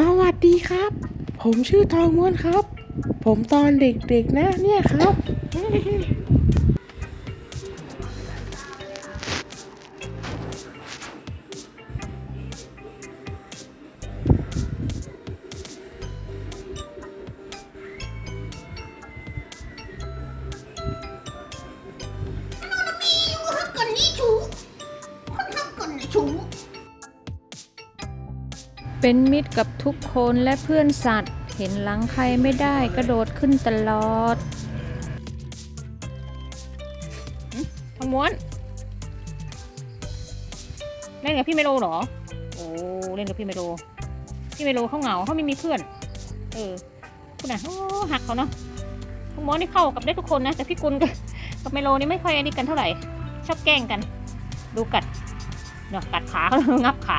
สวัสดีครับ ผมชื่อทองม้วนครับ ผมตอนเด็กๆนะเนี่ยครับ เป็นมิตรกับทุกคนและเพื่อนสัตว์ เห็นหลังใครไม่ได้กระโดดขึ้นตลอดทองม้วนเล่นกับพี่เมโลเหรอ โอ้เล่นกับพี่เมโล พี่เมโลเขาเหงาเขาไม่มีเพื่อน เออคุณน่ะโอ้หักเขาเนาะทองม้วนนี่เข้ากับได้ทุกคนนะแต่พี่กุลกับกับเมโลนี่ไม่ค่อยอันนี้กันเท่าไหร่ ชอบแกล้งกัน ดูกัดเนาะกัดขาเขางับขา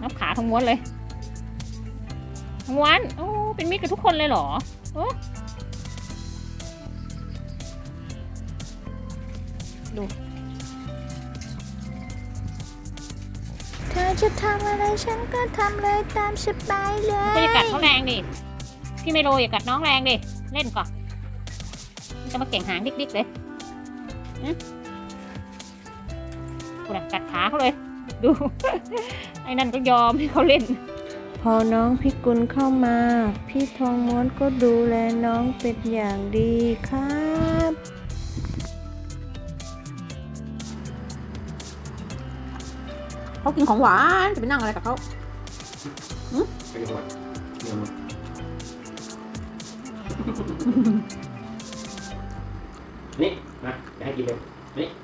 งับขาทองม้วนเลยทองม้วนโอ้เป็นมิตรกับทุกคนเลยเหรอโอ้ดู เธอจะทำอะไรฉันก็ทำเลยตามสบายเลก็ยอย่ากัดเขาแรงดิ พี่ไมโลอย่ากัดน้องแรงดิ เล่นก่อนมันจะมาเก่งหางดิกๆเลยอืมกูน่ะกัดขาเขาเลย ดู ไอ้นั่นก็ยอมให้เขาเล่น พอน้องพี่กุลเข้ามา พี่ทองม้วนก็ดูแลน้องเป็นอย่างดีครับ เขากินของหวานจะไปนั่งอะไรกับเขาไปจังหวัดเมืองนี่มาจะให้กินเลยนี่มา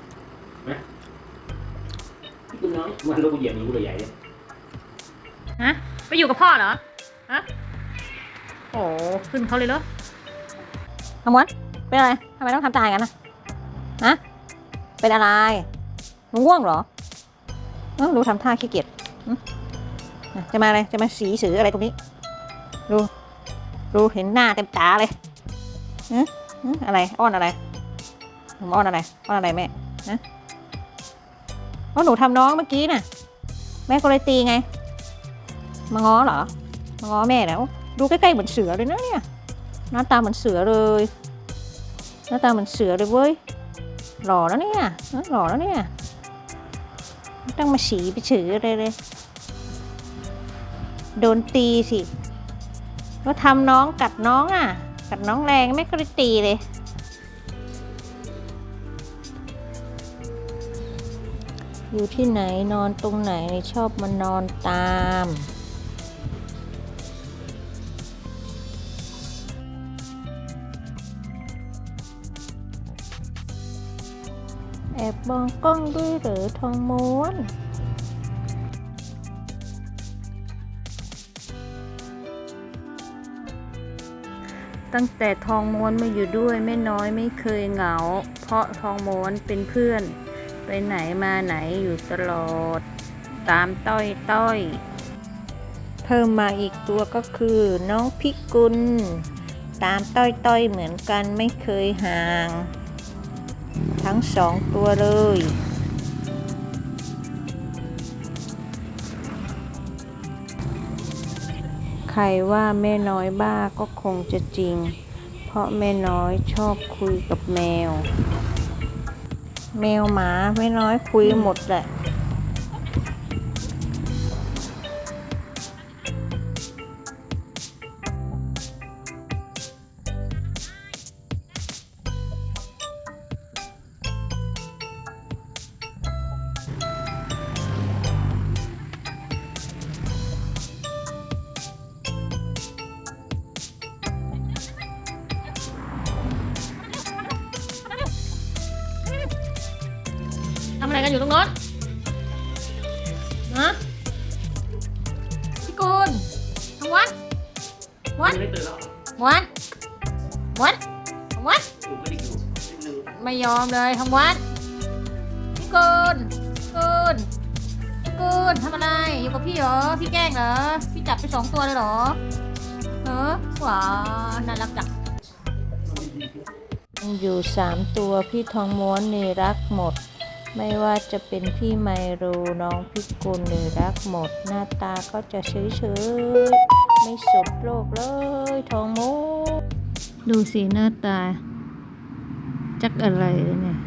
พี่คุณน้อยมันลูกเหยียบนิ้วเลยใหญ่เลยฮะ ไปอยู่กับพ่อเหรอ ฮะ โอ้ขึ้นเขาเลยเหรอทองม้วนเป็นอะไรทำไมต้องทำตาอย่างนั้นนะฮะ เป็นอะไรหนูง่วงเหรอเอ้าดูทำท่าขี้เกียจหึอะจะมาอะไร จะมาสีสืออะไรตรงนี้ ดู ดูเห็นหน้าเต็มตาเลยหึหึอะไร อ้อนอะไรหนูอ้อนอะไร อ้อนอะไรแม่ฮะ เพราะหนูทำน้องเมื่อกี้น่ะ แม่ก็เลยตีไง มาง้อเหรอ มาง้อแม่แล้ว ดูใกล้ๆเหมือนเสือเลยนะเนี่ย หน้าตาเหมือนเสือเลย หน้าตาเหมือนเสือเลยเว้ย หล่อแล้วเนี่ย หล่อแล้วเนี่ยไม่ต้องมาฉีไปเฉืออะไรเลย โดนตีสิ ก็ทำน้องกัดน้องอะ กัดน้องแรงไม่ก็เลยตีเลย อยู่ที่ไหนนอนตรงไหนชอบมานอนตาม แอบมองกล้องด้วยหรือทองม้วนตั้งแต่ทองม้วนมาอยู่ด้วยแม่น้อยไม่เคยเหงา เพราะทองม้วนเป็นเพื่อน ไปไหนมาไหนอยู่ตลอด ตามต้อยต้อย เพิ่มมาอีกตัวก็คือ น้องพิกุล ตามต้อยต้อยเหมือนกันไม่เคยห่าง ทั้งสองตัวเลยใครว่าแม่น้อยบ้าก็คงจะจริง เพราะแม่น้อยชอบคุยกับแมว แมวหมาไม่น้อยคุยหมดแหละ กันอยู่ตรงโน้นฮะพี่กุลทำวัดวัดไม่ตื่นแล้ววัดวัดทวัดถูกไม่ได้อยู่นิดนึงไม่ยอมเลยทำวัดพี่กุลพี่กุลพี่กุลทำอะไรอยู่กับพี่เหรอพี่แกล้งเหรอพี่จับไปสองตัวเลยเหรอเออหวานน่ารักจังอยู่สามตัวพี่ทองม้วนนี่รักหมด ไม่ว่าจะเป็นพี่ไมรูน้องพิกุลหรือรักหมด หน้าตาก็จะเฉยเฉยไม่สดโลกเลยทองโมดูสีหน้าตา จักอะไรเนี่ย